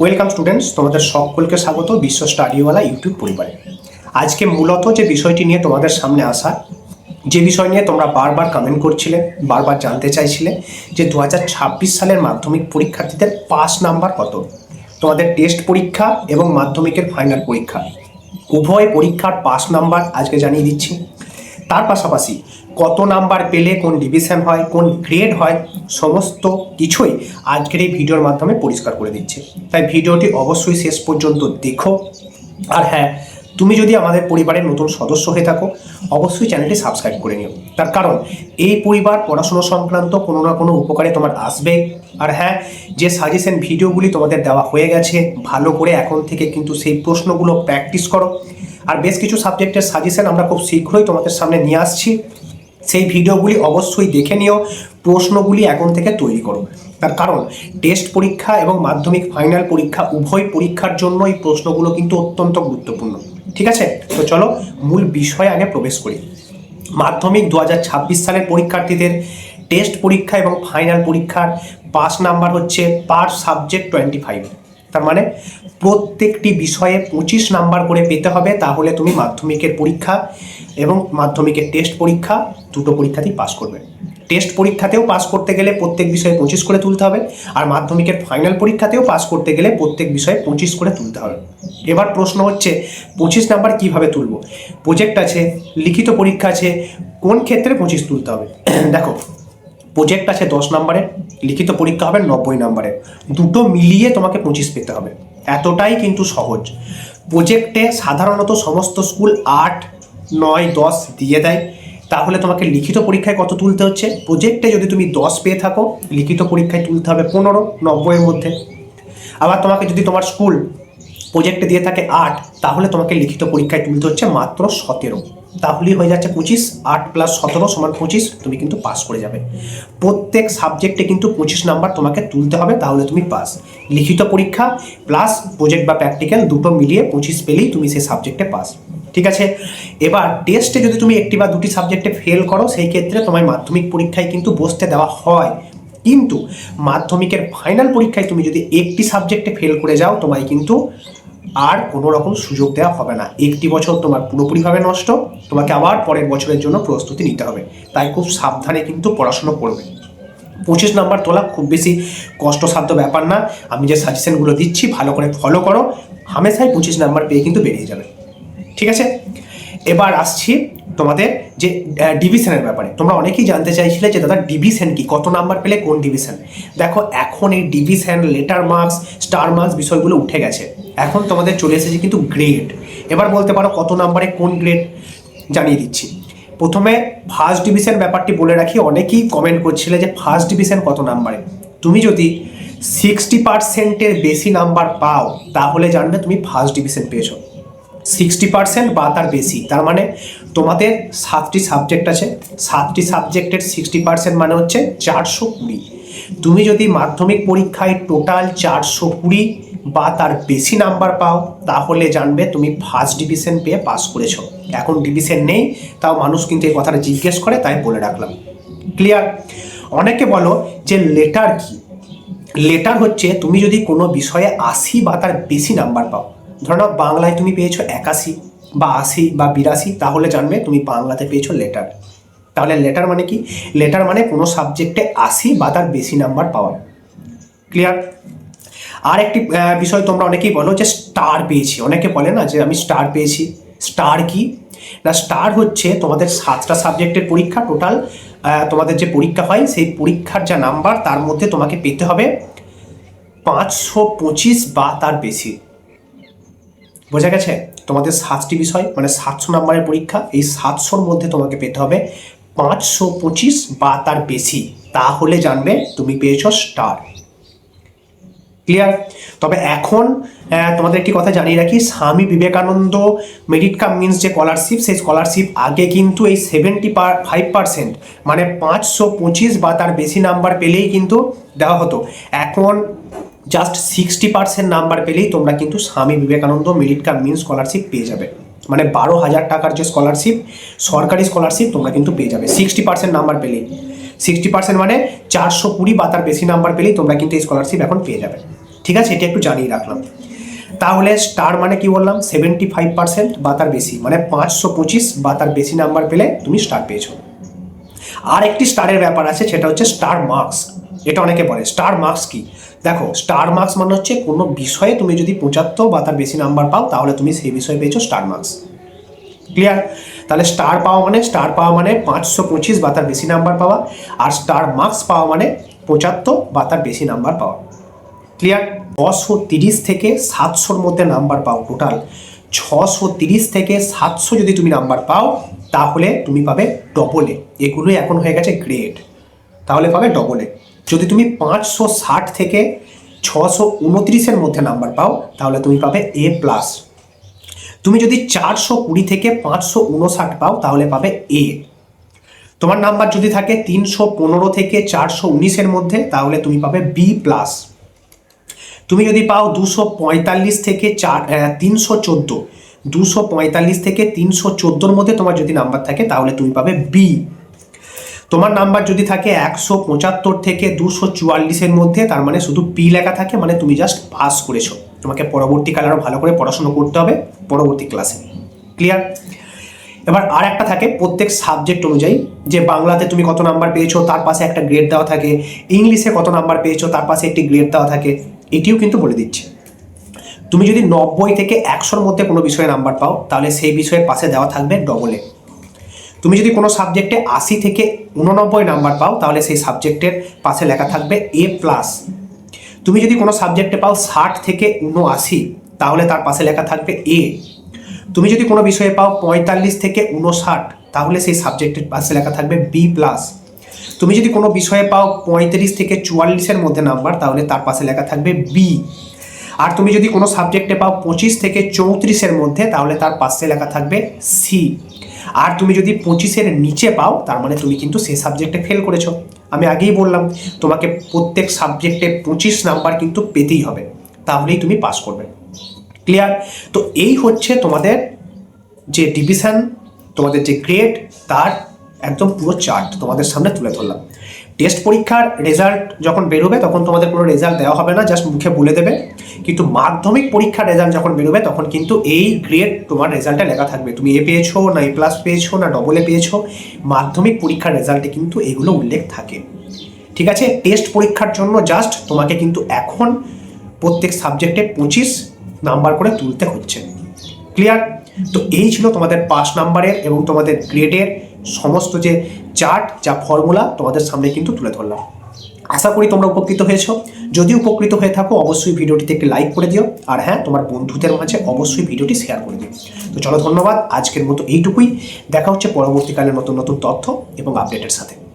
Welcome students তোমাদের সকলকে স্বাগত বিশ্ব স্টাডিওয়ালা ইউটিউব পরিবারে। আজকে মূলত যে বিষয়টি নিয়ে তোমাদের সামনে আসা, যে বিষয় নিয়ে তোমরা বারবার কমেন্ট করছিলে, বারবার জানতে চাইছিলে, যে দু হাজার ছাব্বিশ সালের মাধ্যমিক পরীক্ষার্থীদের পাস নাম্বার কত? তোমাদের টেস্ট পরীক্ষা এবং মাধ্যমিকের ফাইনাল পরীক্ষা। উভয় পরীক্ষার পাস নাম্বার আজকে জানিয়ে দিচ্ছি। তার পাশাপাশি কত নাম্বার পেলে, কোন ডিভিশন হয়, কোন গ্রেড হয়, সমস্ত কিছুই আজকের এই ভিডিওর মাধ্যমে পরিষ্কার করে দিচ্ছে। তাই ভিডিওটি অবশ্যই শেষ পর্যন্ত দেখো। আর হ্যাঁ তুমি যদি আমাদের পরিবারের নতুন সদস্য হয়ে থাকো, অবশ্যই চ্যানেলটি সাবস্ক্রাইব করে নিও। তার কারণ, এই পরিবার পড়াশোনা সংক্রান্ত কোনো না কোনো উপকারে তোমার আসবে। আর হ্যাঁ যে সাজেশন ভিডিওগুলি তোমাদের দেওয়া হয়ে গেছে, ভালো করে এখন থেকে কিন্তু সেই প্রশ্নগুলো প্র্যাকটিস করো। আর বেশ কিছু সাবজেক্টের সাজেশন আমরা খুব শীঘ্রই তোমাদের সামনে নিয়ে আসছি। সেই ভিডিওগুলি অবশ্যই দেখে নিও, প্রশ্নগুলি এখন থেকে তৈরি করো। তার কারণ টেস্ট পরীক্ষা এবং মাধ্যমিক ফাইনাল পরীক্ষা উভয় পরীক্ষার জন্য এই প্রশ্নগুলো কিন্তু অত্যন্ত গুরুত্বপূর্ণ। ঠিক আছে? তো চলো, মূল বিষয়ে আগে প্রবেশ করি। মাধ্যমিক দু হাজার ছাব্বিশ সালের পরীক্ষার্থীদের টেস্ট পরীক্ষা এবং ফাইনাল পরীক্ষার পাস নাম্বার হচ্ছে পার সাবজেক্ট টোয়েন্টি ফাইভ তার মানে প্রত্যেকটি বিষয়ে পঁচিশ নাম্বার করে পেতে হবে, তাহলে তুমি মাধ্যমিকের পরীক্ষা এবং মাধ্যমিকের টেস্ট পরীক্ষা দুটো পরীক্ষাতেই পাস করবে। টেস্ট পরীক্ষাতেও পাস করতে গেলে প্রত্যেক বিষয়ে পঁচিশ করে তুলতে হবে আর মাধ্যমিকের ফাইনাল পরীক্ষাতেও পাস করতে গেলে প্রত্যেক বিষয়ে পঁচিশ করে তুলতে হবে। এবার প্রশ্ন হচ্ছে, পঁচিশ নাম্বার কীভাবে তুলব? প্রজেক্ট আছে, লিখিত পরীক্ষা আছে, কোন ক্ষেত্রে পঁচিশ তুলতে হবে? দেখো প্রজেক্ট আছে দশ নম্বরের লিখিত পরীক্ষা হবে নব্বই নম্বরের দুটো মিলিয়ে তোমাকে পঁচিশ পেতে হবে। এতটাই কিন্তু সহজ। প্রোজেক্টে সাধারণত সমস্ত স্কুল আট, নয়, দশ দিয়ে দেয়। তাহলে তোমাকে লিখিত পরীক্ষায় কত তুলতে হচ্ছে? প্রোজেক্টে যদি তুমি দশ পেয়ে থাকো, লিখিত পরীক্ষায় তুলতে হবে পনেরো, নব্বইয়ের মধ্যে। আবার তোমাকে যদি তোমার স্কুল প্রোজেক্টে দিয়ে থাকে আট, তাহলে তোমাকে লিখিত পরীক্ষায় তুলতে হচ্ছে মাত্র সতেরো। তাহলেই হয়ে যাচ্ছে পঁচিশ, আট প্লাস সতেরো সমান পঁচিশ, তুমি কিন্তু পাস করে যাবে। প্রত্যেক সাবজেক্টে কিন্তু পঁচিশ নাম্বার তোমাকে তুলতে হবে, তাহলে তুমি পাস লিখিত পরীক্ষা প্লাস প্রজেক্ট বা প্র্যাকটিক্যাল দুটো মিলিয়ে পঁচিশ পেলেই তুমি সেই সাবজেক্টে পাস ঠিক আছে? এবার টেস্টে যদি তুমি একটি বা দুটি সাবজেক্টে ফেল করো, সেই ক্ষেত্রে তোমার মাধ্যমিক পরীক্ষায় কিন্তু বসতে দেওয়া হয়। কিন্তু মাধ্যমিকের ফাইনাল পরীক্ষায় তুমি যদি একটি সাবজেক্টে ফেল করে যাও, তোমায় কিন্তু আর কোনো রকম সুযোগ দেওয়া হবে না। একটি বছর তোমার পুরোপুরিভাবে নষ্ট, তোমাকে আবার পরের বছরের জন্য প্রস্তুতি নিতে হবে। তাই খুব সাবধানে কিন্তু পড়াশুনো করবে। পঁচিশ নাম্বার তোলা খুব বেশি কষ্টসাধ্য ব্যাপার না। আমি যে সাজেশনগুলো দিচ্ছি, ভালো করে ফলো করো। হামেশাই পঁচিশ নাম্বার পেয়ে কিন্তু বেরিয়ে যাবে। ঠিক আছে? এবার আসছি তোমাদের যে ডিভিশনের ব্যাপারে। তোমরা অনেকেই জানতে চাইছিলে যে, দাদা ডিভিশন কি? কত নাম্বার পেলে কোন ডিভিশন দেখো, এখন এই division letter marks star marks বিষয়গুলো উঠে গেছে। এখন তোমাদের চলে এসেছে কিন্তু গ্রেড এবার বলতে পারো কত নাম্বারে কোন গ্রেড জানিয়ে দিচ্ছি। প্রথমে ফার্স্ট ডিভিশন ব্যাপারটি বলে রাখি, অনেকেই কমেন্ট করছিলে যে ফার্স্ট ডিভিশন কত নাম্বারে তুমি যদি সিক্সটি পার্সেন্টের বেশি নাম্বার পাও, তাহলে জানবে তুমি ফার্স্ট ডিভিশন পেয়েছ। সিক্সটি পার্সেন্ট বা তার বেশি। তার মানে তোমাদের সাতটি সাবজেক্ট আছে। সাতটি সাবজেক্টের সিক্সটি পার্সেন্ট মানে হচ্ছে চারশো কুড়ি। তুমি যদি মাধ্যমিক পরীক্ষায় টোটাল চারশো কুড়ি বা তার বেশি নাম্বার পাও, তাহলে জানবে তুমি ফার্স্ট ডিভিশন পেয়ে পাস করেছ। এখন ডিভিশন নেই, তাও মানুষ কিন্তু এই কথাটা জিজ্ঞেস করে, তাই বলে রাখলাম। ক্লিয়ার অনেকে বলো যে লেটার কি? লেটার হচ্ছে তুমি যদি কোনো বিষয়ে আশি বা তার বেশি নাম্বার পাও ধরো নাও বাংলায় তুমি পেয়েছ একাশি বা আশি বা বিরাশি, তাহলে জানবে তুমি বাংলাতে পেয়েছ লেটার তাহলে লেটার মানে কি? লেটার মানে কোনো সাবজেক্টে আশি বা তার বেশি নাম্বার পাওয়া। ক্লিয়ার আর একটি বিষয় তোমরা অনেকেই বলো যে স্টার পেয়েছি। অনেকে বলে না যে আমি স্টার পেয়েছি। স্টার কি? না স্টার হচ্ছে তোমাদের সাতটা সাবজেক্টের পরীক্ষা টোটাল তোমাদের যে পরীক্ষা হয়, সেই পরীক্ষার যা নাম্বার তার মধ্যে তোমাকে পেতে হবে পাঁচশো পঁচিশ বা তার বেশি। বোঝা গেছে? তোমাদের সাতটি বিষয় মানে সাতশো নম্বরের পরীক্ষা, এই সাতশোর মধ্যে তোমাকে পেতে হবে পাঁচশো পঁচিশ বা তার বেশি। তাহলে জানবে তুমি পেয়েছ স্টার ক্লিয়ার তবে এখন তোমাদের একটি কথা জানিয়ে রাখি, Swami Vivekananda merit cum means যে স্কলারশিপ সেই স্কলারশিপ আগে কিন্তু এই সেভেন্টি ফাইভ পার্সেন্ট মানে পাঁচশো পঁচিশ বা তার বেশি নাম্বার পেলেই কিন্তু দেওয়া হতো। এখন জাস্ট সিক্সটি পার্সেন্ট নাম্বার পেলেই তোমরা কিন্তু Swami Vivekananda merit cum means scholarship পেয়ে যাবে। মানে বারো হাজার টাকার যে স্কলারশিপ সরকারি স্কলারশিপ তোমরা কিন্তু পেয়ে যাবে। সিক্সটি পার্সেন্ট নাম্বার পেলেই। সিক্সটি পার্সেন্ট মানে চারশো কুড়ি বা তার বেশি নাম্বার পেলেই তোমরা কিন্তু এই স্কলারশিপ এখন পেয়ে যাবে। ঠিক আছে? এটা একটু জানিয়ে রাখলাম। তাহলে স্টার মানে কি বললাম? সেভেন্টি ফাইভ পার্সেন্ট বা তার বেশি। মানে পাঁচশো পঁচিশ বা তার বেশি নাম্বার পেলে তুমি স্টার পেয়েছ। আর একটি স্টারের ব্যাপার আছে, সেটা হচ্ছে স্টার মার্কস এটা অনেকে বলে। স্টার মার্কস কি? দেখো স্টার মার্কস মানে হচ্ছে কোনো বিষয়ে তুমি যদি পঁচাত্তর বা তার বেশি নাম্বার পাও, তাহলে তুমি সেই বিষয়ে পেয়েছ স্টার মার্কস ক্লিয়ার তাহলে স্টার পাওয়া মানে স্টার পাওয়া মানে পাঁচশো পঁচিশ বা তার বেশি নাম্বার পাওয়া, আর স্টার মার্কস পাওয়া মানে পঁচাত্তর বা তার বেশি নাম্বার পাওয়া। ক্লিয়ার ছশো তিরিশ থেকে সাতশোর মধ্যে নাম্বার পাও টোটাল ছশো তিরিশ থেকে সাতশো যদি তুমি নাম্বার পাও, তাহলে তুমি পাবে ডবলে এগুলোই এখন হয়ে গেছে গ্রেড তাহলে পাবে ডবলে যদি তুমি পাঁচশো ষাট থেকে ছশো উনত্রিশের মধ্যে নাম্বার পাও, তাহলে তুমি পাবে এ প্লাস তুমি যদি চারশো কুড়ি থেকে পাঁচশো উনষাট পাও, তাহলে পাবে এ তোমার নাম্বার যদি থাকে তিনশো পনেরো থেকে চারশো উনিশের মধ্যে, তাহলে তুমি পাবে বি প্লাস তুমি যদি পাও দুশো পঁয়তাল্লিশ থেকে চার তিনশো চোদ্দ, দুশো পঁয়তাল্লিশ থেকে তিনশো চোদ্দোর মধ্যে তোমার যদি নাম্বার থাকে, তাহলে তুমি পাবে বি তোমার নাম্বার যদি থাকে একশো পঁচাত্তর থেকে দুশো চুয়াল্লিশের মধ্যে, তার মানে শুধু পি লেখা থাকে মানে তুমি জাস্ট পাস করেছ। তোমাকে পরবর্তীকালে আরও ভালো করে পড়াশুনো করতে হবে পরবর্তী ক্লাসে ক্লিয়ার এবার আর একটা থাকে প্রত্যেক সাবজেক্ট অনুযায়ী, যে বাংলাতে তুমি কত নাম্বার পেয়েছ, তার পাশে একটা গ্রেড দেওয়া থাকে, ইংলিশে কত নাম্বার পেয়েছ, তার পাশে একটি গ্রেড দেওয়া থাকে, এটিও কিন্তু বলে দিচ্ছে। তুমি যদি নব্বই থেকে একশোর মধ্যে কোনো বিষয়ে নাম্বার পাও, তাহলে সেই বিষয়ের পাশে দেওয়া থাকবে ডবলে তুমি যদি কোনো সাবজেক্টে আশি থেকে উননব্বই নাম্বার পাও, তাহলে সেই সাবজেক্টের পাশে লেখা থাকবে এ প্লাস তুমি যদি কোনো সাবজেক্টে পাও ষাট থেকে উনআশি, তাহলে তার পাশে লেখা থাকবে এ তুমি যদি কোনো বিষয়ে পাও পঁয়তাল্লিশ থেকে উনষাট, তাহলে সেই সাবজেক্টের পাশে লেখা থাকবে বি প্লাস তুমি যদি কোনো বিষয়ে পাও পঁয়ত্রিশ থেকে চুয়াল্লিশের মধ্যে নাম্বার তাহলে তার পাশে লেখা থাকবে বি আর তুমি যদি কোনো সাবজেক্টে পাও পঁচিশ থেকে চৌত্রিশের মধ্যে, তাহলে তার পাশে লেখা থাকবে সি আর তুমি যদি পঁচিশের নিচে পাও, তার মানে তুমি কিন্তু সে সাবজেক্টে ফেল করেছ। আমি আগেই বললাম, তোমাকে প্রত্যেক সাবজেক্টে পঁচিশ নাম্বার কিন্তু পেতেই হবে। তাহলেই তুমি পাস করবে। ক্লিয়ার তো এই হচ্ছে তোমাদের যে ডিভিশন তোমাদের যে গ্রেড তার একদম পুরো চার্ট তোমাদের সামনে তুলে ধরলাম। টেস্ট পরীক্ষার রেজাল্ট যখন বেরোবে, তখন তোমাদের কোনো রেজাল্ট দেওয়া হবে না জাস্ট মুখে বলে দেবে। কিন্তু মাধ্যমিক পরীক্ষার রেজাল্ট যখন বেরোবে, তখন কিন্তু এই গ্রেড তোমার রেজাল্টে লেখা থাকবে। তুমি এ পেয়েছ না এ প্লাস পেয়েছ না ডবল এ পেয়েছ, মাধ্যমিক পরীক্ষার রেজাল্টে কিন্তু এগুলো উল্লেখ থাকে। ঠিক আছে? টেস্ট পরীক্ষার জন্য জাস্ট তোমাকে কিন্তু এখন প্রত্যেক সাবজেক্টে পঁচিশ নাম্বার করে তুলতে হচ্ছে। ক্লিয়ার তো এই ছিল তোমাদের পাস নাম্বারের এবং তোমাদের গ্রেডের সমস্ত যে চার্ট, যা ফর্মুলা তোমাদের সামনে কিন্তু তুলে ধরলাম। আশা করি তোমরা উপকৃত হয়েছ। যদি উপকৃত হয়ে থাকো, অবশ্যই ভিডিওটিতে একটি লাইক করে দিও। আর হ্যাঁ তোমার বন্ধুদের মাঝে অবশ্যই ভিডিওটি শেয়ার করে দিও। তো চলো ধন্যবাদ। আজকের মতো এইটুকুই। দেখা হচ্ছে পরবর্তীকালের নতুন নতুন তথ্য এবং আপডেটের সাথে।